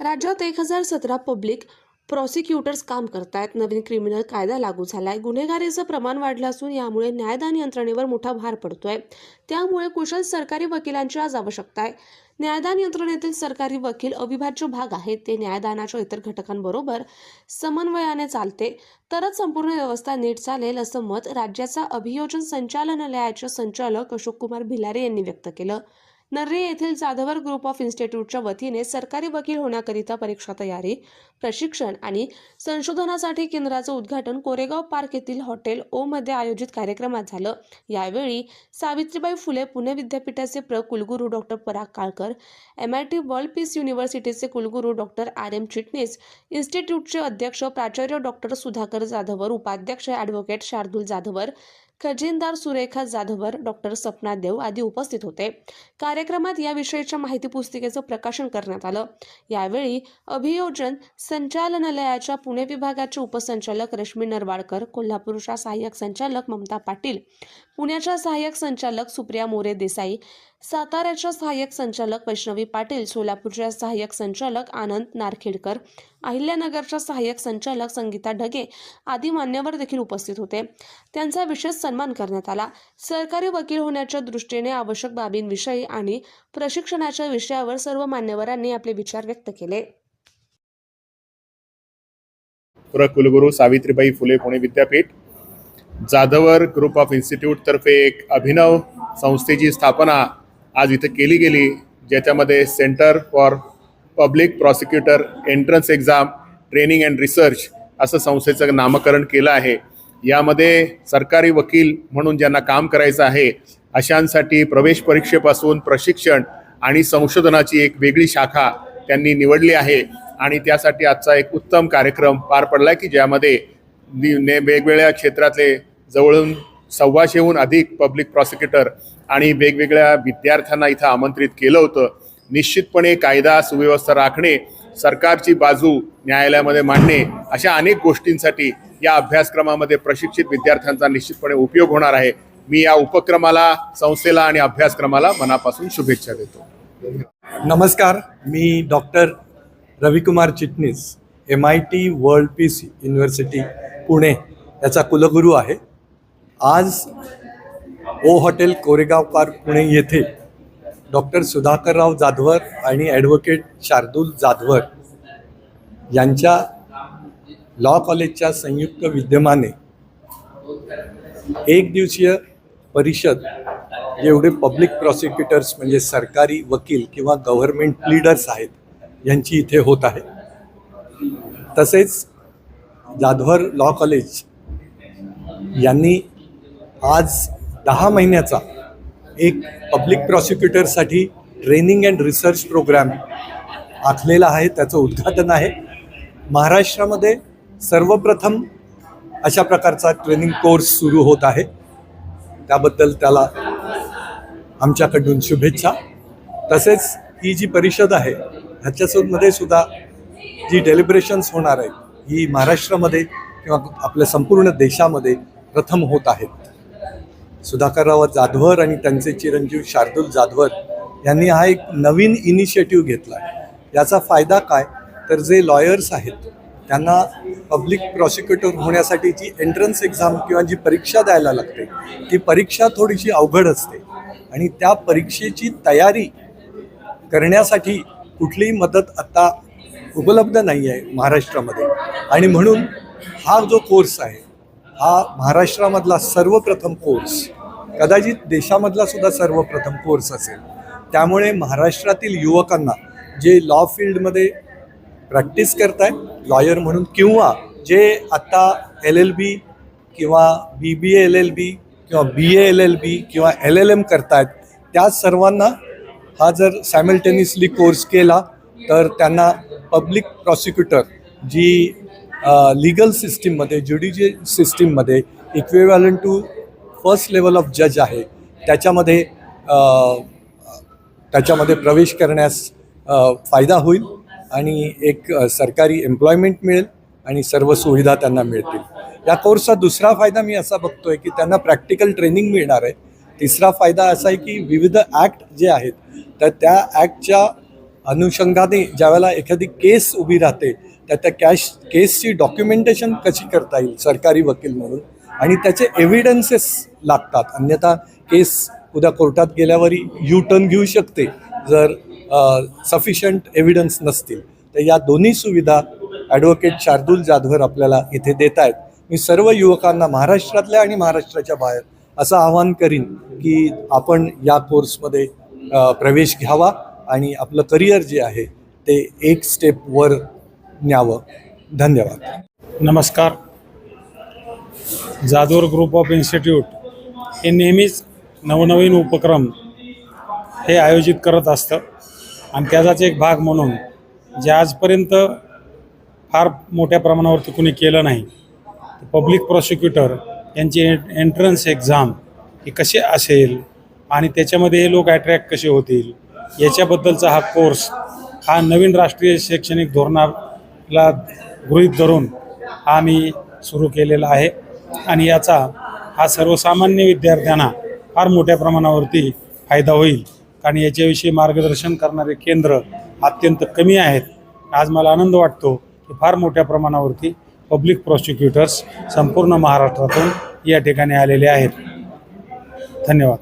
राज्यात एक हजार सतरा पब्लिक प्रॉसिक्युटर्स काम करतायत. नवीन क्रिमिनल कायदा लागू झालाय. गुन्हेगारीचं प्रमाण वाढलं असून यामुळे न्यायदान यंत्रणेवर मोठा भार पडतोय. त्यामुळे कुशल सरकारी वकिलांची आज आवश्यकता आहे. न्यायदान यंत्रणेतील सरकारी वकील अविभाज्य भाग आहेत. ते न्यायदानाच्या इतर घटकांबरोबर समन्वयाने चालते. तरच संपूर्ण व्यवस्था नीट चालेल असं मत राज्याचा अभियोजन संचालनालयाचे संचालक अशोक कुमार भिलारे यांनी व्यक्त केलं. नर्रे येथील जाधवर ग्रुप ऑफ इन्स्टिट्यूटच्या वतीने सरकारी वकील होण्याकरिता परीक्षा तयारी प्रशिक्षण आणि संशोधनासाठी केंद्राचं उद्घाटन कोरेगाव पार्क येथील हॉटेल ओ मध्ये आयोजित कार्यक्रमात झालं. यावेळी सावित्रीबाई फुले पुणे विद्यापीठाचे प्र. कुलगुरू doctor Parag Kalkar M I T World Peace युनिव्हर्सिटीचे कुलगुरू डॉक्टर आर एम चिटणीस इन्स्टिट्यूटचे अध्यक्ष प्राचार्य डॉक्टर सुधाकर जाधवर उपाध्यक्ष ॲडव्होकेट शार्दूल जाधवर खजिनदार सुरेखा जाधवर डॉक्टर सपना देव आदी उपस्थित होते. कार्यक्रमात याविषयीच्या माहिती पुस्तिकेचं प्रकाशन करण्यात आलं. यावेळी अभियोजन संचालनालयाच्या पुणे विभागाचे उपसंचालक रश्मी नरवाडकर कोल्हापूरच्या सहाय्यक संचालक ममता पाटील पुण्याच्या सहाय्यक संचालक सुप्रिया मोरे देसाई साताऱ्याच्या सहाय्यक संचालक वैष्णवी पाटील सोलापूरच्या सहाय्यक संचालक आनंद नारखेडकर अहिल्यानगरच्या सहाय्यक संचालक संगीता ढगे आदी मान्यवर देखील उपस्थित होते. त्यांचा विशेष सन्मान करण्यात आला. सरकारी वकील होण्याच्या दृष्टीने आवश्यक बाबींविषयी आणि प्रशिक्षणाच्या विषयावर सर्व मान्यवरांनी आपले विचार व्यक्त केले. कुलगुरू सावित्रीबाई फुले पुणे विद्यापीठ जाधवर ग्रुप ऑफ इन्स्टिट्यूटतर्फे एक अभिनव संस्थेची स्थापना आज इथं केली गेली ज्याच्यामध्ये centre for public prosecutor entrance exam training and research असं संस्थेचं नामकरण केलं आहे. यामध्ये सरकारी वकील म्हणून ज्यांना काम करायचं आहे अशांसाठी प्रवेश परीक्षेपासून प्रशिक्षण आणि संशोधनाची एक वेगळी शाखा त्यांनी निवडली आहे. आणि त्यासाठी आजचा एक उत्तम कार्यक्रम पार पडला की ज्यामध्ये ने वेगवेगळ्या क्षेत्रातले जवळून सव्वाशेहून अधिक पब्लिक प्रॉसिक्युटर आणि वेगवेगळ्या विद्यार्थ्यांना इथं आमंत्रित केलं होतं. निश्चितपणे कायदा सुव्यवस्था राखणे सरकारची बाजू न्यायालयामध्ये मांडणे अशा अनेक गोष्टींसाठी या अभ्यासक्रमामध्ये प्रशिक्षित विद्यार्थ्यांचा निश्चितपणे उपयोग होणार आहे. मी या उपक्रमाला संस्थेला आणि अभ्यासक्रमाला मनापासून शुभेच्छा देतो. नमस्कार मी doctor Ravikumar Chitnis M I T World Peace University Pune याचा कुलगुरू आहे. आज O hotel Koregaon park Pune येथे डॉक्टर सुधाकरराव जाधवर आणि ॲडव्होकेट शार्दूल जाधवर यांच्या लॉ कॉलेजच्या संयुक्त विद्यमाने एक दिवसीय परिषद जेवढे पब्लिक प्रॉसिक्युटर्स म्हणजे सरकारी वकील किंवा गव्हर्नमेंट लीडर्स आहेत यांची इथे होत आहे. तसेच जाधवर लॉ कॉलेज यांनी आज दहा महिन्याचा एक पब्लिक प्रॉसिक्युटरसाठी ट्रेनिंग अँड रिसर्च प्रोग्राम आखलेला आहे त्याचं उद्घाटन आहे. महाराष्ट्रामध्ये सर्वप्रथम अशा प्रकारचा ट्रेनिंग कोर्स सुरू होत आहे. त्याबद्दल त्याला आमच्याकडून शुभेच्छा. तसेच ही जी परिषद आहे ह्याच्यामध्ये सुद्धा जी डेलिब्रेशन्स होणार आहेत ही महाराष्ट्रामध्ये किंवा आपल्या संपूर्ण देशामध्ये प्रथम होत आहेत. सुधाकरराव जाधवर आणि त्यांचे चिरंजीव शार्दूल जाधवर यांनी हा एक नवीन इनिशिएटिव्ह घेतला आहे. याचा फायदा काय? तर जे लॉयर्स आहेत त्यांना पब्लिक प्रॉसिक्युटर होण्यासाठी जी एंट्रन्स एक्झाम किंवा जी परीक्षा द्यायला लागते ती परीक्षा थोडीशी अवघड असते. आणि त्या परीक्षेची तयारी करण्यासाठी कुठलीही मदत आता उपलब्ध नाही आहे महाराष्ट्रामध्ये. आणि म्हणून हा जो कोर्स आहे हा महाराष्ट्रामधला सर्वप्रथम कोर्स कदाचित देशामधला सुद्धा सर्वप्रथम कोर्स असेल. त्यामुळे महाराष्ट्रातील युवकांना जे लॉ फील्डमध्ये प्रॅक्टिस करताय लॉयर म्हणून किंवा जे आत्ता एल एल बी किंवा बी बी ए एल एल बी किंवा बी ए एल एल बी किंवा एल एल एम करतायत त्या सर्वांना हा जर सायमल्टेनियसली कोर्स केला तर त्यांना पब्लिक प्रॉसिक्युटर जी लिगल सिस्टीममध्ये ज्युडिशियल सिस्टीममध्ये equivalent to first level of जज आहे. त्याच्यामध्ये त्याच्यामध्ये प्रवेश करण्यास फायदा होईल आणि एक सरकारी एम्प्लॉयमेंट मिळेल आणि सर्व सुविधा त्यांना मिळतील. या कोर्सचा दुसरा फायदा मी असा बघतो आहे की त्यांना प्रॅक्टिकल ट्रेनिंग मिळणार आहे. तिसरा फायदा असा आहे की विविध ॲक्ट जे आहेत तर त्या ॲक्टच्या अनुषंगाने ज्यावेळेला एखादी केस उभी राहते त्या त्या कॅश केसची डॉक्युमेंटेशन कशी करता येईल सरकारी वकील म्हणून? आणि त्याचे एव्हिडन्सेस लागतात. अन्यथा केस उद्या कोर्टात गेल्यावरही यू टर्न घेऊ शकते जर सफिशियंट एव्हिडन्स नसतील. तर या दोन्ही सुविधा ॲडव्होकेट शार्दूल जाधवर आपल्याला इथे देत आहेत. मी सर्व युवकांना महाराष्ट्रातल्या आणि महाराष्ट्राच्या बाहेर असं आवाहन करीन की आपण या कोर्समध्ये प्रवेश घ्यावा आणि आपलं करिअर जे आहे ते एक स्टेप वर न्यावं. धन्यवाद. नमस्कार. जादूर ग्रुप ऑफ इन्स्टिट्यूट हे नेहमीच नवनवीन उपक्रम हे आयोजित करत असतं. आणि त्याचाच एक भाग म्हणून जे आजपर्यंत फार मोठ्या प्रमाणावरती कुणी केलं नाही पब्लिक प्रॉसिक्युटर यांची एंट्रन्स एक्झाम ही कशी असेल आणि त्याच्यामध्ये हे लोक अट्रॅक्ट कसे होतील याच्याबद्दलचा हा कोर्स हा नवीन राष्ट्रीय शैक्षणिक धोरणाला गृहीत धरून हा मी सुरू केलेला आहे. आणि याचा हा सर्वसामान्य विद्यार्थ्यांना फार मोठ्या प्रमाणावरती फायदा होईल. कारण याच्याविषयी मार्गदर्शन करणारे केंद्र अत्यंत कमी आहेत. आज मला आनंद वाटतो की फार मोठ्या प्रमाणावरती पब्लिक प्रॉसिक्युटर्स संपूर्ण महाराष्ट्रातून या ठिकाणी आलेले आहेत. धन्यवाद.